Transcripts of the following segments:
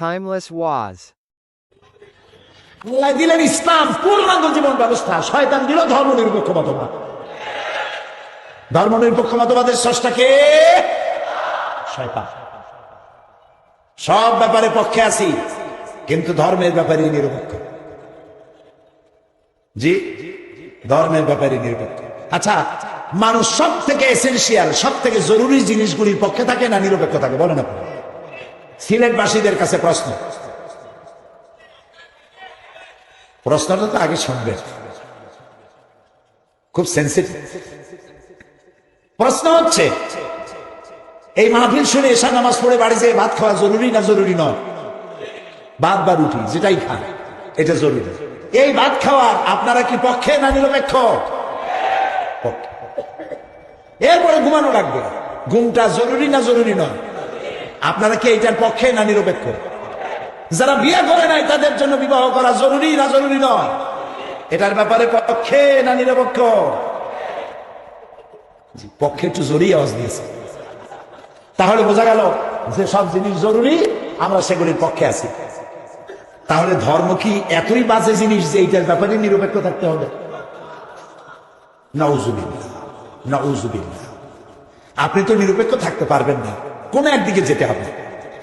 Timeless Waz. দিলেন ইসলাম, পূর্ণাঙ্গ জীবন ব্যবস্থা। শয়তান দিল ধর্ম নিরপেক্ষ মতবাদ। ধর্ম নিরপেক্ষ মতবাদের স্রষ্টাকে সব ব্যাপারে পক্ষে আছি, কিন্তু ধর্মের ব্যাপারে নিরপেক্ষ। জি, ধর্মের ব্যাপারে নিরপেক্ষ। আচ্ছা মানুষ সব থেকে এসেন্সিয়াল সব থেকে জরুরি জিনিসগুলির পক্ষে থাকে না নিরপেক্ষ থাকে? বলেন আপনি। সিলেটবাসীদের কাছে প্রশ্ন। প্রশ্নটা তো আগে শুনবেন খুব সেন্সিটিভ প্রশ্ন হচ্ছে, এই মাহফিল শুনে এসা নামাজ পড়ে বাড়ি যেয়ে ভাত খাওয়া জরুরি না জরুরি নয়? ভাত বা রুটি, যেটাই খান, এটা জরুরি। এই ভাত খাওয়ার আপনারা কি পক্ষে না নিরপেক্ষ? এরপরে ঘুমানো লাগবে। ঘুমটা জরুরি না জরুরি নয়? আপনারা কি এইটার পক্ষে না নিরপেক্ষ? যারা বিয়ে করে নাই, তাদের জন্য বিবাহ করা জরুরি না জরুরি নয়? এটার ব্যাপারে পক্ষে না নিরপেক্ষ? পক্ষে একটু জরুরি আওয়াজ দিয়েছে। তাহলে বোঝা গেল যে সব জিনিস জরুরি, আমরা সেগুলির পক্ষে আছি। তাহলে ধর্ম কি এতই বাজে জিনিস যে এইটার ব্যাপারে নিরপেক্ষ থাকতে হবে? নাউজুবিল্লাহ নাউজুবিল্লাহ। আপনি তো নিরপেক্ষ থাকতে পারবেন না। কোন একদিকে যেতে হবে।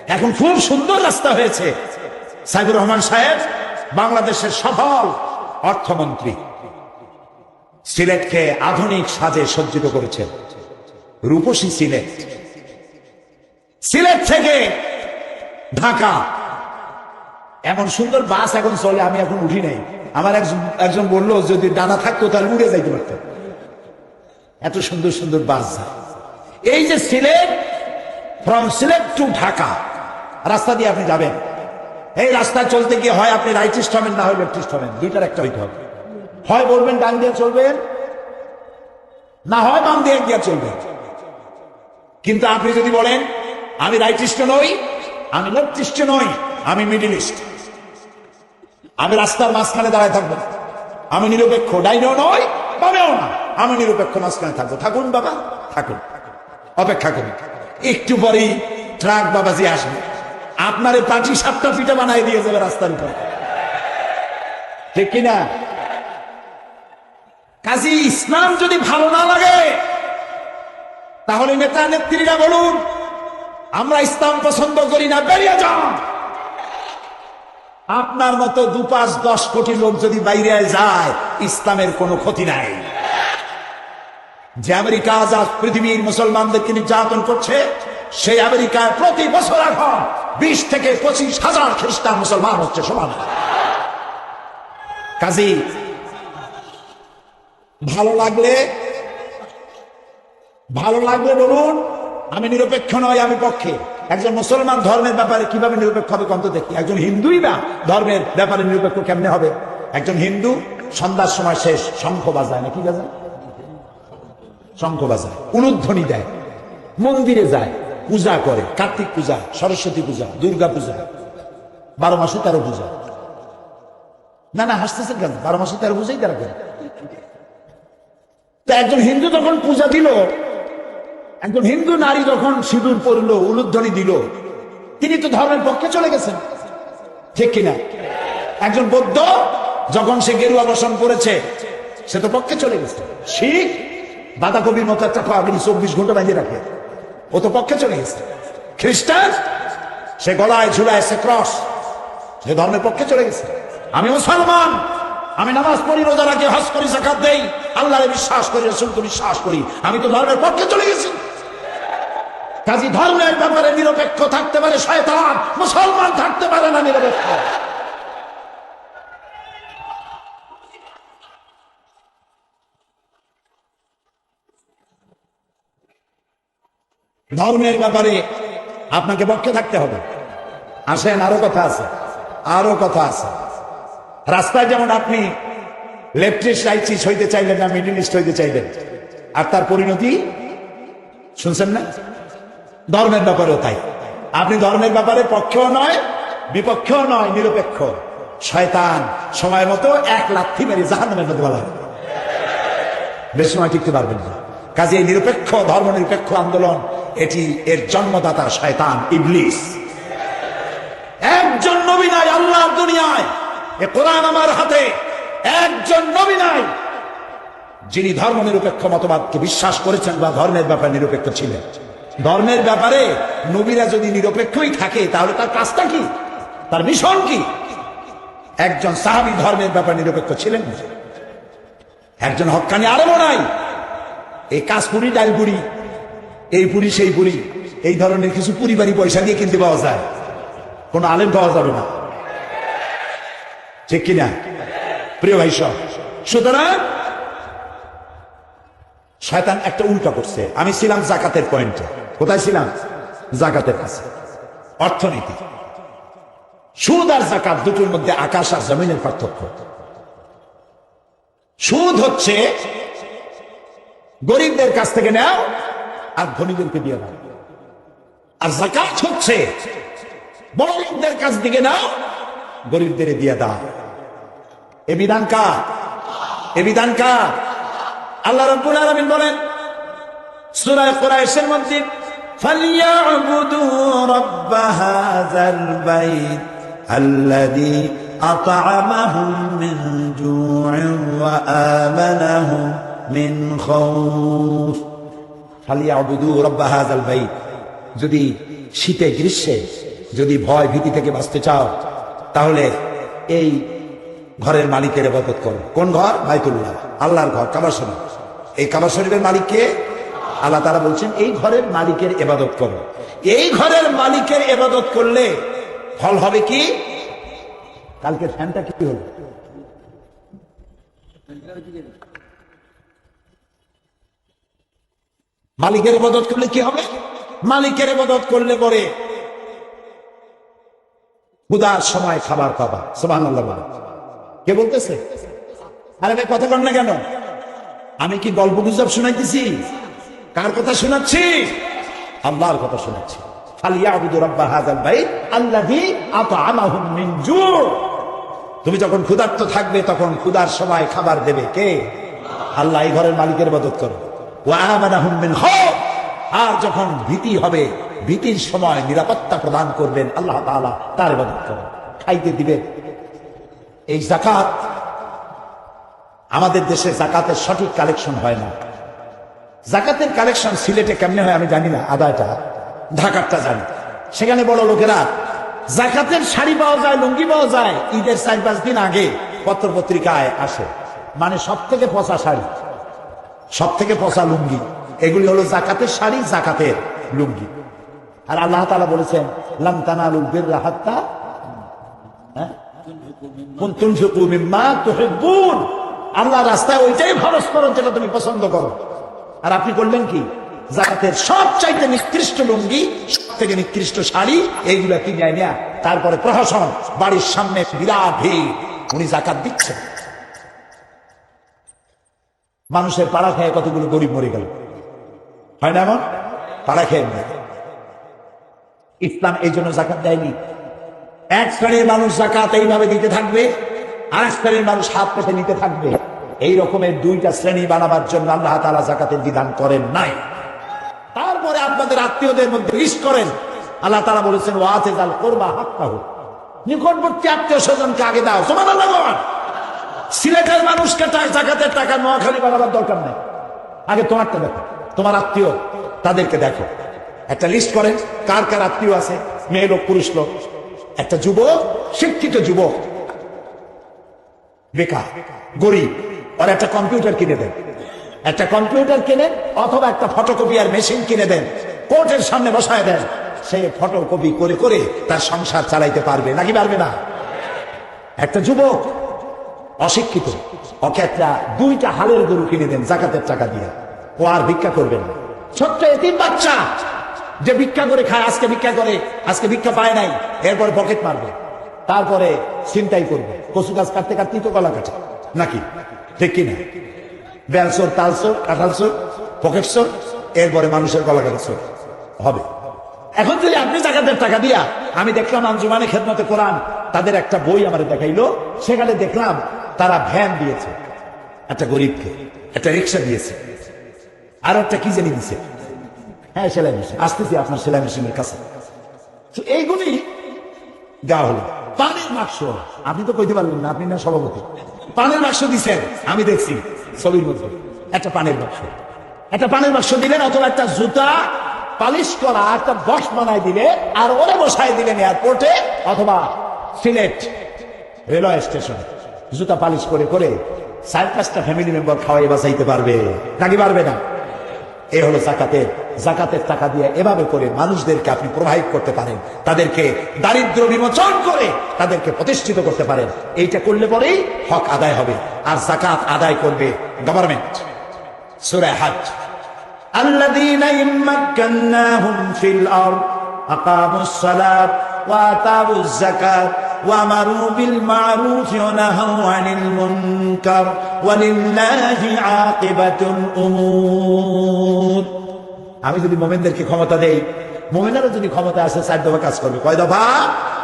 এখন খুব সুন্দর রাস্তা হয়েছে। সাইদুর রহমান সাহেব, বাংলাদেশের সফল অর্থমন্ত্রী। সিলেটকে আধুনিক সাজে সজ্জিত করেছেন রূপসী সিলেট। সিলেট থেকে ঢাকা। এমন সুন্দর বাস এখন চলে, আমি এখন উঠি নাই। আমার একজন একজন বলল, যদি ডানা থাকতো তাহলে উড়ে যাইতে পারতাম। এত সুন্দর সুন্দর বাস যায়। এই যে সিলেট ফ্রম সিলেট টু ঢাকা রাস্তা দিয়ে আপনি যাবেন। এই রাস্তায় চলতে গিয়ে হয় আপনি রাইটিস্ট হবেন না হয় লেফটিস্ট হবেন দুইটার একটা হইতে হবে। হয় বলবেন ডান দিয়ে চলবেন, না হয় বাম দিয়ে দিয়ে চলবেন। কিন্তু আপনি যদি বলেন, আমি রাইটিস্ট নই, আমি লেফটিস্ট নই, আমি মিডিল ইস্ট আমি রাস্তার মাঝখানে দাঁড়ায় থাকব। আমি নিরপেক্ষ, ডাইনেও নয় বামেও না। আমি নিরপেক্ষ মাঝখানে থাকব। থাকুন বাবা, থাকুন। অপেক্ষা করুন। একটু পরেই ট্রাক বাবাজি আসবে। আপনার এই পাটি সাতটা পিঠা বানাই দিয়ে যাবে রাস্তার উপর। ঠিক কিনা? কাজী, ইসলাম যদি ভালো না লাগে, তাহলে নেতা নেত্রীরা বলুন, আমরা ইসলাম পছন্দ করি না, বেরিয়ে যান। আপনার মতো দু পাঁচ দশ কোটি লোক যদি বাইরে যায়, ইসলামের কোনো ক্ষতি নাই। যে আমেরিকা আজ পৃথিবীর মুসলমানদেরকে নির্যাতন করছে, সেই আমেরিকায় প্রতি বছর এখন বিশ থেকে পঁচিশ হাজার খ্রিস্টান মুসলমান হচ্ছে সমান। কাজী, ভালো লাগলে ভালো লাগলে বলুন, আমি নিরপেক্ষ নয় আমি পক্ষে। একজন মুসলমান ধর্মের ব্যাপারে কীভাবে নিরপেক্ষ হবে কন্ত দেখি। একজন হিন্দুই বা ধর্মের ব্যাপারে নিরপেক্ষ কেমনে হবে? একজন হিন্দু সন্ধ্যার সময় শেষ, শঙ্খ বাজায় না, কি বাজায়? শঙ্খ বাজায় উনুধ্বনি দেয়। মন্দিরে যায়, পূজা করে, কার্তিক পূজা, সরস্বতী পূজা, দুর্গা পূজা, বারো মাসে তেরো পূজা। না না হাসতেছেন কেন? বারো মাসে তেরো পূজাই তারা করে। তো একজন হিন্দু যখন পূজা দিল, একজন হিন্দু নারী যখন সিঁদুর পরলো, উলুধ্বনি দিল, তিনি তো ধর্মের পক্ষে চলে গেছেন। ঠিক কিনা? একজন বৌদ্ধ, যখন সে গেরুয়া বসন করেছে সে তো পক্ষে চলে গেছে। শিখ বাঁধাকপির মতো একটা পাগড়ি চব্বিশ ঘণ্টা বাঁধিয়ে রাখে। ও তো পক্ষে চলে গেছে। খ্রিস্টান, সে গলায় ঝুলায়, সে ক্রস, সে ধর্মের পক্ষে চলে গেছে। আমি মুসলমান, আমি নামাজ পড়ি, রোজা রাখি, হজ করি জাকাত দেই, আল্লাহরে বিশ্বাস করি, রসুলকে বিশ্বাস করি, আমি তো ধর্মের পক্ষে চলে গেছি। কাজী ধর্মের ব্যাপারে নিরপেক্ষ থাকতে পারে শয়তান, মুসলমান থাকতে পারে না নিরপেক্ষ। ধর্মের ব্যাপারে আপনাকে পক্ষে থাকতে হবে। আসেন, আরও কথা আছে, আরও কথা আছে। রাস্তায় যেমন আপনি লেফটিস্ট রাইটিস্ট হইতে চাইলেন না মিডিলিস্ট হইতে চাইলেন, আর তার পরিণতি, শুনছেন না? ধর্মের ব্যাপারেও তাই। আপনি ধর্মের ব্যাপারে পক্ষেও নয়, বিপক্ষেও নয়, নিরপেক্ষ। শয়তান সময় মতো এক লাথি মেরে জাহান্নামের মধ্যে বলা। বেশি সময় টিকতে পারবেন না। কাজে নিরপেক্ষ ধর্ম নিরপেক্ষ আন্দোলন এটি এর জন্মদাতা শয়তান ইবলিস। একজন নবী নাই আল্লাহর দুনিয়ায়। এ কোরআন আমার হাতে। একজন নবী নাই। যিনি ধর্ম নিরপেক্ষ মতবাদকে বিশ্বাস করেছেন বা ধর্মের ব্যাপারে নিরপেক্ষ ছিলেন। ধর্মের ব্যাপারে নবীরা যদি নিরপেক্ষই থাকে, তাহলে তার কাজটা কি? তার মিশন কি? একজন সাহাবী ধর্মের ব্যাপারে নিরপেক্ষ ছিলেন। একজন হক্কানি আরবও নাই। এই কাজ পুরি ডাল পুরি এই পুরি, সেই পুরি। এই ধরনের কিছু পরিবারই পয়সা দিয়ে কিনতে পাওয়া যায়। কোন আলেম পাওয়া যাবে না। ঠিক কিনা? প্রিয় ভাই সব, সুতরাং শয়তান একটা উল্টা করছে। আমি ছিলাম জাকাতের পয়েন্টে। কোথায় ছিলাম? জাকাতের কাছে। অর্থনীতি। সুদ আর জাকাত দুটোর মধ্যে আকাশ আর জমিনের পার্থক্য। সুদ হচ্ছে গরিবদের কাছ থেকে নাও আর ধনীদেরকে দিয়ে দাও আর জাকাত হচ্ছে বড় লোকদের কাছ থেকে নাও গরিবদের দিয়ে দাও এ বিধান কার এ বিধান কার আল্লাহ রাব্বুল আলামিন বলেন সূরা কুরাইশের মধ্যে فليعبدوا رب هذا البيت الذي أطعمهم من جوع وآمنهم من خوف যদি শীতে গ্রীষ্মে যদি ভয় ভীতি থেকে বাঁচতে চাও, তাহলে এই ঘরের মালিকের এবাদত করো। কোন ঘর? বাইতুল্লাহ। আল্লাহর ঘর কামার শরীফ। এই কামার শরীফের মালিককে আল্লাহ তারা বলছেন, এই ঘরের মালিকের এবাদত করো। এই ঘরের মালিকের এবাদত করলে ফল হবে কি? কালকে ফ্যানটা কি হল? মালিকের এবাদত করলে কি হবে? মালিকের এবাদত করলে পরে ক্ষুদার সময় খাবার পাবা। সোমান কে বলতেছে? আরে ভাই, কথা কন না কেন? আমি কি গল্প গুজব শোনাইতেছি? কার কথা শোনাচ্ছি? আল্লাহর কথা শোনাচ্ছি। তুমি যখন ক্ষুধার্ত থাকবে, তখন ক্ষুধার সময় খাবার দেবে কে? আল্লাহ এই ঘরের মালিকের ইবাদত করো। আর যখন ভীতি হবে, ভীতির সময় নিরাপত্তা প্রদান করবেন আল্লাহ তাআলা, তার ইবাদত করো খাইতে দিবেন এই জাকাত আমাদের দেশে জাকাতের সঠিক কালেকশন হয় না। জাকাতের কালেকশন সিলেটে কেমনে হয় আমি জানি না আদায়টা ঢাকারটা জানি। সেখানে বড় লোকেরা জাকাতের শাড়ি পাওয়া যায়, লুঙ্গি পাওয়া যায়, ঈদের চার পাঁচ দিন আগে পত্র পত্রিকায় আসে। মানে সব থেকে পচা শাড়ি। সব থেকে পচা লুঙ্গি। এগুলি হলো জাকাতের শাড়ি, জাকাতের লুঙ্গি। আর আল্লাহ তাআলা বলেছেন, লাম তানালুল বিররা হাত্তা? কুন তুনফিকু মিম্মা তুহিব্বুন। আল্লাহ রাস্তায় ওইটাই খরচ করো যেটা তুমি পছন্দ করো। আর আপনি করলেন কি? জাকাতের সব চাইতে নিকৃষ্ট লুঙ্গি সব থেকে নিকৃষ্ট শাড়ি, এইগুলা কিনে নেয়া তারপরে প্রহসন, বাড়ির সামনে বিরাট ভিড়। উনি জাকাত দিচ্ছেন। মানুষের পাড়া খেয়ে কতগুলো গরিব মরে গেল। হয় না এমন? পাড়া খেয়ে ইসলাম এই জন্য জাকাত দেয়নি। এক শ্রেণির মানুষ জাকাত এইভাবে দিতে থাকবে আর এক শ্রেণির মানুষ হাত পেতে নিতে থাকবে। এই রকমের দুইটা শ্রেণি বানাবার জন্য আল্লাহ তালা জাকাতের বিধান করেন নাই। তারপরে আপনাদের আত্মীয়দের মধ্যে লিস্ট করেন। আল্লাহ তালা বলেছেন ও আছে জাল করবা হাত নিকটবর্তী আত্মীয় স্বজনকে আগে দাও। তোমার আল্লাহ। সিলেটের মানুষকে জাকাতের টাকা নোয়াখালী বানাবার দরকার নেই। আগে তোমারটা দেখো। তোমার আত্মীয়, তাদেরকে দেখো। একটা লিস্ট করেন, কার কার আত্মীয় আছে, মেয়ে লোক, পুরুষ লোক। একটা যুবক, শিক্ষিত যুবক। বেকার, গরিব। আর একটা কম্পিউটার কিনে দেন। একটা কম্পিউটার কিনে অথবা একটা ফটোকপিয়ার মেশিন কিনে দেন। কোর্টের সামনে বসায় দেন। সে ফটোকপি করে করে তার সংসার চালাইতে পারবে নাকি পারবে না? একটা যুবক অশিক্ষিত। ওকে দুইটা হালের গরু কিনে দেন জাকাতের টাকা দিয়ে। ও আর ভিক্ষা করবেন না। ছোট্ট এতিম বাচ্চা যে ভিক্ষা করে খায়, আজকে ভিক্ষা করে, আজকে ভিক্ষা পায় নাই, এরপরে পকেট মারবে। তারপরে চিন্তাই করবে। কচু গাছ কাটতে কাটতে তো কলা কাটে। নাকি? ঠিক কিনা? বেলসোর তালসোর কাঁঠালসোর পকেট সোর, এরপরে মানুষের গলা কাটা সোর। হবে। এখন যদি আপনি জাকাতের টাকা দিয়া, আমি দেখলাম আঞ্জুমানে খেদমতে কোরআন, তাদের একটা বই আমার দেখাইলো। সেখানে দেখলাম তারা ভ্যান দিয়েছে, একটা গরিবকে, একটা রিক্সা দিয়েছে, আর একটা কি জানি দিছে? হ্যাঁ সেলাই মেশিন। আসতেছি আপনার সেলাই মেশিনের কাছে। তো এইগুলি দেওয়া হলো। পানির বাক্স। আপনি তো কইতে পারবেন না, আপনি না সভাপতি। পানের বাক্স দিচ্ছেন আমি দেখছি ছবির মধ্যে। একটা পানের বাক্স। একটা পানের বাক্স দিলেন, অথবা একটা জুতা, পালিশ করা, একটা বক্স বানায় দিলে আর ওরে বসায় দিলেন এয়ারপোর্টে অথবা সিলেট রেলওয়ে স্টেশন। জুতা পালিশ করে করে চার পাঁচটা ফ্যামিলি মেম্বার খাওয়াই বাঁচাইতে পারবে নাকি পারবে না এ হলো জাকাতের জাকাতের টাকা দিয়ে এভাবে করে মানুষদেরকে আপনি প্রোভাইড করতে পারেন তাদেরকে দারিদ্র বিমোচন করে তাদেরকে প্রতিষ্ঠিত করতে পারেন এইটা করলে পরেই হক আদায় হবে আর জাকাত আদায় করবে গভর্নমেন্ট সুরে হাজ الذين إن مكناهم في الأرض أقاموا الصلاة وآتوا الزكاة وأمروا بالمعروف ونهوا عن المنكر ولله عاقبة الأمور আমি যদি মোমেনদেরকে ক্ষমতা দেই মোমেনারও যদি ক্ষমতা আছে চার দফা কাজ করবে কয় দফা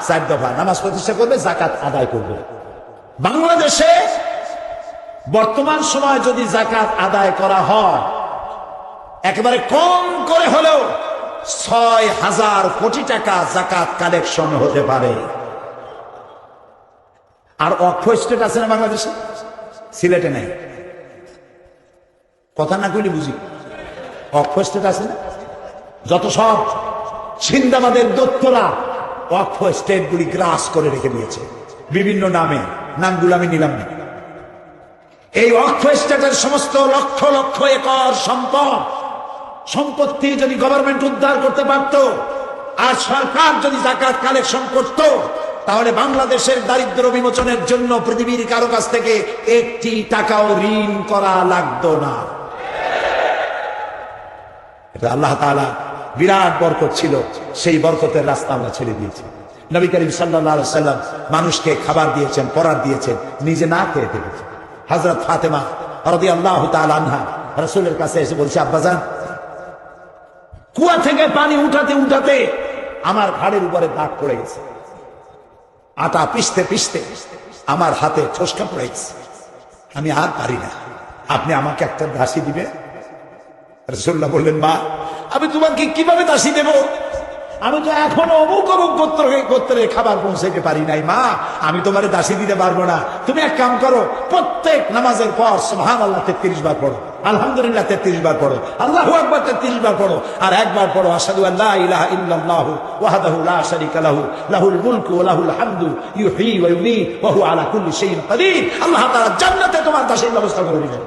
চার দফা নামাজ প্রতিষ্ঠা করবে জাকাত আদায় করবে বাংলাদেশে বর্তমান সময় যদি জাকাত আদায় করা হয় একেবারে কম করে হলেও ছয় হাজার কোটি টাকা জাকাত কালেকশন হতে পারে আর অক্ষ স্টেট আছে না বাংলাদেশে? সিলেটে নাই। কথা না কইলে বুঝি। অক্ষ স্টেট আছে না? যত সব ছিন্দাবাদের দত্তরা অক্ষ স্টেটগুলি গ্রাস করে রেখে দিয়েছে। বিভিন্ন নামে। নামগুলো আমি নিলাম না। এই অক্ষ স্টেটের সমস্ত লক্ষ লক্ষ একর সম্পদ, সম্পত্তি যদি গভর্নমেন্ট উদ্ধার করতে পারত, আর সরকার যদি জাকাত কালেকশন করত তাহলে বাংলাদেশের দারিদ্র বিমোচনের জন্য পৃথিবীর কারও কাছ থেকে একটি টাকাও ঋণ করা লাগতো না। এটা আল্লাহ তাআলা বিরাট বরকত ছিল, সেই বরকতের রাস্তা আমরা ছেড়ে দিয়েছি। নবী করিম সাল্লাহ সাল্লাম মানুষকে খাবার দিয়েছেন, পরার দিয়েছেন, নিজে না খেয়ে দেখেছেন হজরত ফাতেমা রদি আল্লাহ আনহা রসুলের কাছে এসে বলছে আব্বাজান কুয়া থেকে পানি উঠাতে উঠাতে আমার ঘাড়ের উপরে দাগ পড়ে গেছে। আটা পিসতে পিসতে আমার হাতে ঠোসকা পড়ে গেছে আমি আর পারি না। আপনি আমাকে একটা দাসি দিবে রসুল্লাহ বললেন, মা, আমি তোমাকে কীভাবে দাসি দেব? আমি তো এখনও অমুক অমুক গোত্র গোত্রে খাবার পৌঁছাইতে পারি নাই, মা। আমি তোমার দাসী দিতে পারব না। তুমি এক কাম করো, প্রত্যেক নামাজের পর সুবহান আল্লাহ তেত্রিশ বার পড়ো, আলহামদুলিল্লাহ তেত্রিশ বার পড়ো, আল্লাহু আকবার তেত্রিশ বার পড়ো, আর একবার পড়ো আসাদু আল্লাহ ইলাহা ইল্লাল্লাহু ওয়াহদাহু লা শারীকা লাহু, লাহুল মুলকু ওয়া লাহুল হামদু ইউহয়ী ওয়া ইউমীত, ওয়া হুয়া আলা কুল্লি শাইইন কাদির। আল্লাহ তাআলা জান্নাতে তোমার দাসীর ব্যবস্থা করে দিবেন।